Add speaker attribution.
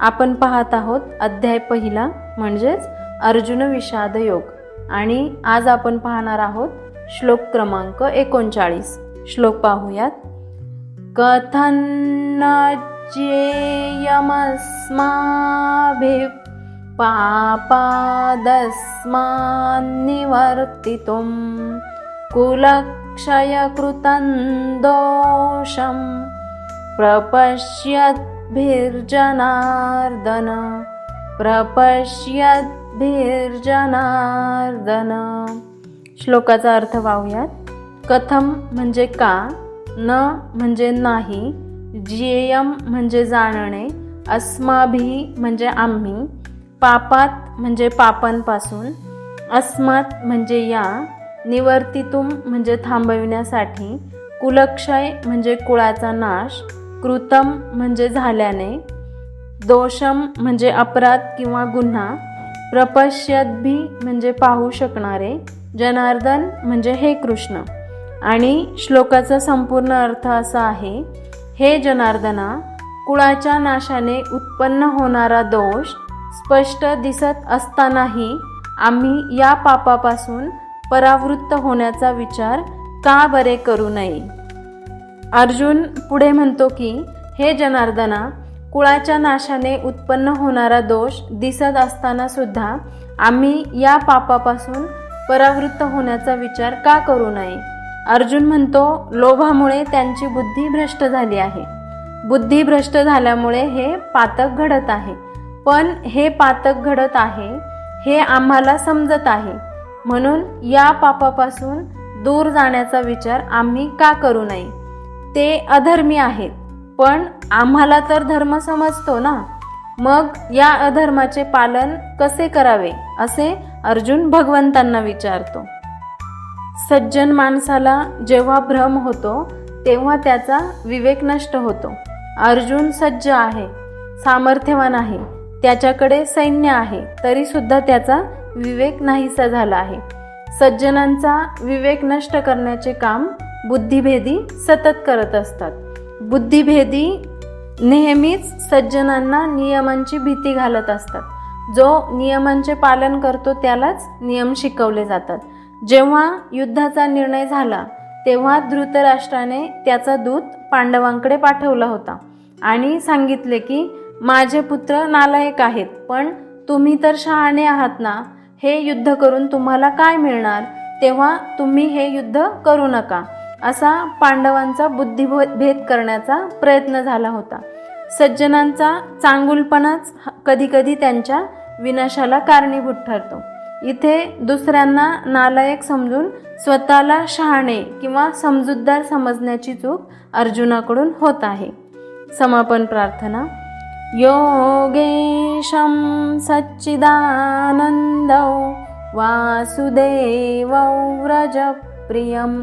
Speaker 1: आपण पाहत आहोत अध्याय पहिला म्हणजेच अर्जुन विषाद योग. आणि आज आपण पाहणार आहोत श्लोक क्रमांक एकोणचाळीस. श्लोक पाहूयात. कथन्नज्येयमस्माभिः पापादस्मान्निवर्तितुं कुलक्षयकृतं दोषं प्रपश्यद्भिर्जनार्दन प्रपश्यद्भिर्जनार्दन श्लोकाचा अर्थ वाहूयात. कथम म्हणजे का न म्हणजे नाही जियम म्हणजे जाणणे अस्माभी म्हणजे आम्ही पापात म्हणजे पापांपासून अस्मात म्हणजे या निवर्तितुम म्हणजे थांबविण्यासाठी कुलक्षय म्हणजे कुळाचा नाश कृतम म्हणजे झाल्याने दोषम म्हणजे अपराध किंवा गुन्हा प्रपश्यद्भी म्हणजे पाहू शकणारे जनार्दन म्हणजे हे कृष्ण. आणि श्लोकाचा संपूर्ण अर्थ असा आहे हे जनार्दना कुळाच्या नाशाने उत्पन्न होणारा दोष स्पष्ट दिसत असतानाही आम्ही या पापापासून परावृत्त होण्याचा विचार का बरे करू नये? अर्जुन पुढे म्हणतो की हे जनार्दना कुळाच्या नाशाने उत्पन्न होणारा दोष दिसत असताना सुद्धा आम्ही या पापापासून परावृत्त होण्याचा विचार का करू नये? अर्जुन म्हणतो लोभामुळे त्यांची बुद्धी भ्रष्ट झाली आहे. बुद्धी भ्रष्ट झाल्यामुळे हे पातक घडत आहे. पण हे पातक घडत आहे हे आम्हाला समजत आहे. म्हणून या पापापासून दूर जाण्याचा विचार आम्ही का करू नये? ते अधर्मी आहेत. पण आम्हाला तर धर्म समजतो ना? मग या अधर्माचे पालन कसे करावे? असे अर्जुन भगवंतांना विचारतो. सज्जन माणसाला जेव्हा भ्रम होतो तेव्हा त्याचा विवेक नष्ट होतो. अर्जुन सज्ज आहे सामर्थ्यवान आहे त्याच्याकडे सैन्य आहे तरीसुद्धा त्याचा विवेक नाहीसा झाला आहे. सज्जनांचा विवेक नष्ट करण्याचे काम बुद्धिभेदी सतत करत असतात. बुद्धिभेदी नेहमीच सज्जनांना नियमांची भीती घालत असतात. जो नियमांचे पालन करतो त्यालाच नियम शिकवले जातात. जेव्हा युद्धाचा निर्णय झाला तेव्हा धृतराष्ट्राने त्याचा दूत पांडवांकडे पाठवला होता आणि सांगितले की माझे पुत्र नालायक आहेत पण तुम्ही तर शहाणे आहात ना? हे युद्ध करून तुम्हाला काय मिळणार? तेव्हा तुम्ही हे युद्ध करू नका. असा पांडवांचा बुद्धिभेद करण्याचा प्रयत्न झाला होता. सज्जनांचा चांगुलपणाच कधीकधी त्यांच्या विनाशाला कारणीभूत ठरतो. इथे दुसऱ्यांना नालायक समजून स्वतःला शहाणे किंवा समजूतदार समजण्याची चूक अर्जुनाकडून होत आहे. समापन प्रार्थना. योगेशं सच्चिदानन्दौ वासुदेवौ व्रजप्रियं